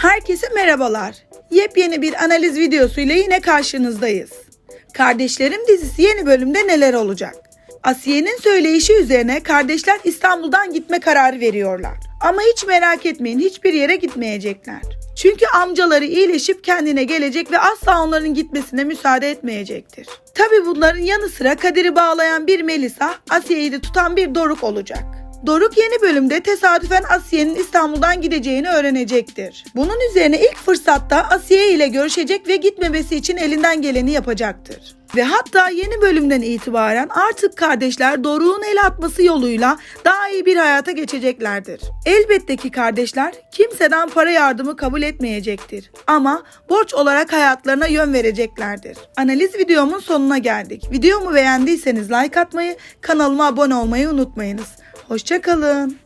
Herkese merhabalar. Yepyeni bir analiz videosuyla yine karşınızdayız. Kardeşlerim dizisi yeni bölümde neler olacak? Asiye'nin söyleyişi üzerine kardeşler İstanbul'dan gitme kararı veriyorlar. Ama hiç merak etmeyin hiçbir yere gitmeyecekler. Çünkü amcaları iyileşip kendine gelecek ve asla onların gitmesine müsaade etmeyecektir. Tabi bunların yanı sıra Kadir'i bağlayan bir Melisa, Asiye'yi de tutan bir Doruk olacak. Doruk yeni bölümde tesadüfen Asiye'nin İstanbul'dan gideceğini öğrenecektir. Bunun üzerine ilk fırsatta Asiye ile görüşecek ve gitmemesi için elinden geleni yapacaktır. Ve hatta yeni bölümden itibaren artık kardeşler Doruk'un el atması yoluyla daha iyi bir hayata geçeceklerdir. Elbette ki kardeşler kimseden para yardımı kabul etmeyecektir. Ama borç olarak hayatlarına yön vereceklerdir. Analiz videomun sonuna geldik. Videomu beğendiyseniz like atmayı, kanalıma abone olmayı unutmayınız. Hoşçakalın.